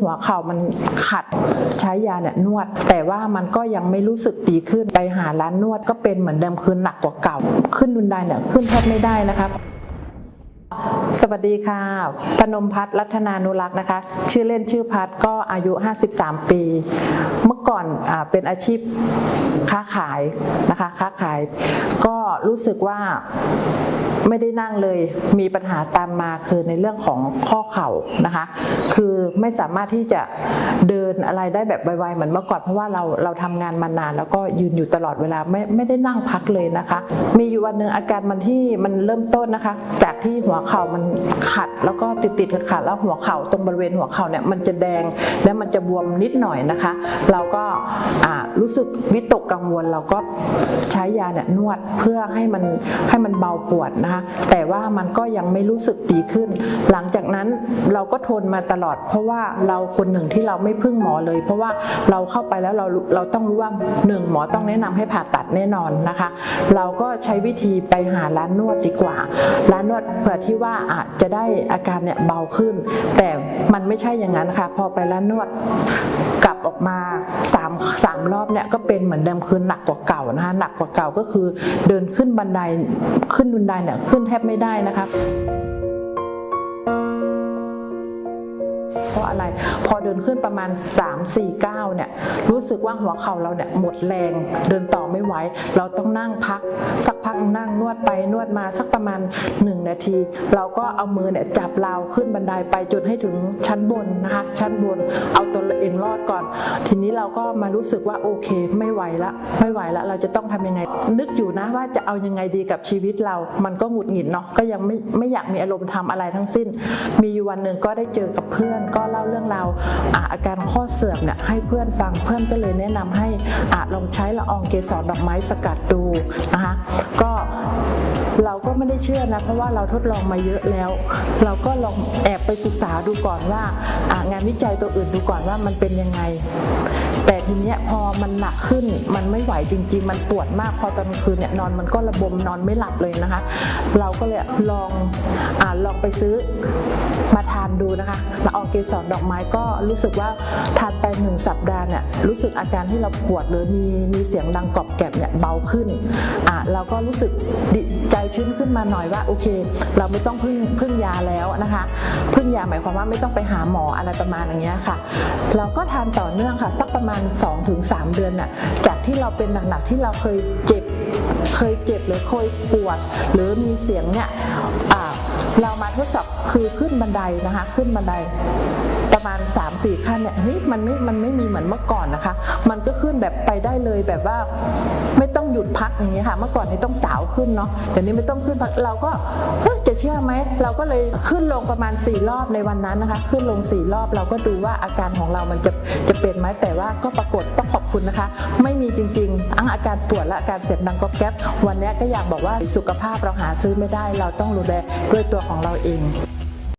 หัวเข่ามันขัดใช้ยาเนี่ยนวด แต่ว่ามันก็ยังไม่รู้สึกดีขึ้นไปหาร้านนวดก็เป็นเหมือนเดิมคือหนักกว่าเก่า ขึ้นรุนไดเนี่ยขึ้นแทบไม่ได้นะคะสวัสดีค่ะ พนมพัฒน์รัตนานุรักษ์นะคะ ชื่อเล่นชื่อพัฒน์ก็อายุ 53 ปี เมื่อก่อนอเป็นอาชีพค้าขายนะคะค้าขาย ก็รู้สึกว่าไม่ได้นั่งเลยมีปัญหาตามมาคือในเรื่องของข้อเข่านะคะ คือไม่สามารถที่จะเดินอะไรได้แบบไวๆเหมือนเมื่อก่อนเพราะว่าเราเราทำงานมานาน แล้วก็ยืนอยู่ตลอดเวลาไม่ไม่ได้นั่งพักเลยนะคะ มีอยู่วันหนึ่งอาการมันที่มันเริ่มต้นนะคะ จากที่หัวเข่ามันขัด แล้วก็ติดติดขัดขัดแล้วหัวเข่าตรงบริเวณหัวเข่าเนี่ยมันจะแดงและมันจะบวมนิดหน่อยนะคะ เราก็รู้สึกวิตกกังวลเราก็ใช้ยาเนี่ยนวดเพื่อให้มันให้มันเบาปวดนะคะแต่ว่ามันก็ยังไม่รู้สึกดีขึ้น หลังจากนั้นเราก็ทนมาตลอด เพราะว่าเราคนหนึ่งที่เราไม่พึ่งหมอเลย เพราะว่าเราเข้าไปแล้วเราเราต้องรู้ว่าหนึ่งหมอต้องแนะนำให้ผ่าตัดแน่นอนนะคะ เราก็ใช้วิธีไปหาร้านนวดดีกว่า ร้านนวดเผื่อที่ว่าอาจจะได้อาการเนี่ยเบาขึ้น แต่มันไม่ใช่อย่างนั้นค่ะพอไปร้านนวดกลับ ออกมาสามสามรอบเนี่ยก็เป็นเหมือนเดิมคือหนักกว่าเก่านะคะหนักกว่าเก่าก็คือเดินขึ้นบันไดขึ้นบันไดเนี่ยขึ้นแทบไม่ได้นะคะ เพราะอะไร พอเดินขึ้นประมาณ 3 4ก้าวเนี่ยรู้สึกว่าหัวเข่าเราเนี่ยหมดแรงเดินต่อไม่ไหว เราต้องนั่งพัก สักพักนั่งนวดไปนวดมาสักประมาณ 1 นาที เราก็เอามือเนี่ยจับราวขึ้นบันไดไปจนให้ถึงชั้นบนนะคะชั้นบนเอาตัวเองรอดก่อน ทีนี้เราก็มารู้สึกว่าโอเค ไม่ไหวละไม่ไหวละเราจะต้องทำยังไง นึกอยู่นะว่าจะเอายังไงดีกับชีวิตเรา มันก็หงุดหงิดเนาะก็ยังไม่ไม่อยากมีอารมณ์ทำอะไรทั้งสิ้น มีอยู่วันหนึ่งก็ได้เจอกับเพื่อนก็็เล่าเรื่องราวอาการข้อเสื่อมเนี่ยให้เพื่อนฟังเพื่อนก็เลยแนะนำให้อาลองใช้ละอองเกสรดอกไม้สกัดดูนะคะก็ เราก็ไม่ได้เชื่อนะเพราะว่าเราทดลองมาเยอะแล้ว เราก็ลองแอบไปศึกษาดูก่อนว่างานวิจัยตัวอื่นดูก่อนว่ามันเป็นยังไง แต่ทีเนี้ยพอมันหนักขึ้นมันไม่ไหวจริง ๆ มันปวดมากพอตอนกลางคืนเนี่ยนอนมันก็ระบมนอนไม่หลับเลยนะคะ เราก็เลยลองอ่าลองไปซื้อมาทานดูนะคะละอองเกสรดอกไม้ก็รู้สึกว่าทานไปหนึ่งสัปดาห์เนี่ยรู้สึกอาการที่เราปวดหรือมีมีเสียงดังกรอบแกรบเนี่ยเบาขึ้นอะเราก็รู้สึกดีใจชื้นขึ้นมาหน่อยว่าโอเค เราไม่ต้องพึ่งพึ่งยาแล้วนะคะพึ่งยาหมายความว่าไม่ต้องไปหาหมออะไรประมาณอย่างเงี้ยค่ะ เราก็ทานต่อเนื่องค่ะ สักประมาณ 2-3 เดือนน่ะจากที่เราเป็นหนักๆที่เราเคยเจ็บเคยเจ็บหรือเคยปวด หรือมีเสียงเนี่ยอ่า เรามาทดสอบคือขึ้นบันไดนะคะ ขึ้นบันไดประมาณ 3-4 ขั้นเนี่ยเฮ้ยมันไม่มันไม่มีเหมือนเมื่อก่อนนะคะ มันก็ขึ้นแบบไปได้เลยแบบว่าไม่ต้องหยุดพักอย่างเงี้ยค่ะ เมื่อก่อนนี่ต้องสาวขึ้นเนาะเดี๋ยวนี้ไม่ต้องขึ้นพักเราก็จะเชื่อไหมเราก็เลยขึ้นลงประมาณ 4 รอบในวันนั้นนะคะ ขึ้นลง 4 รอบเราก็ดูว่าอาการของเรามันจะจะเป็นไหมแต่ว่าก็ปรากฏต้องขอบคุณนะคะ ไม่มีจริงๆทั้งอาการปวดและอาการเสียงดังก๊อบแก๊บวันนี้ก็อยากบอกว่าสุขภาพเราหาซื้อไม่ได้ เราต้องดูแลด้วยตัวของเราเอง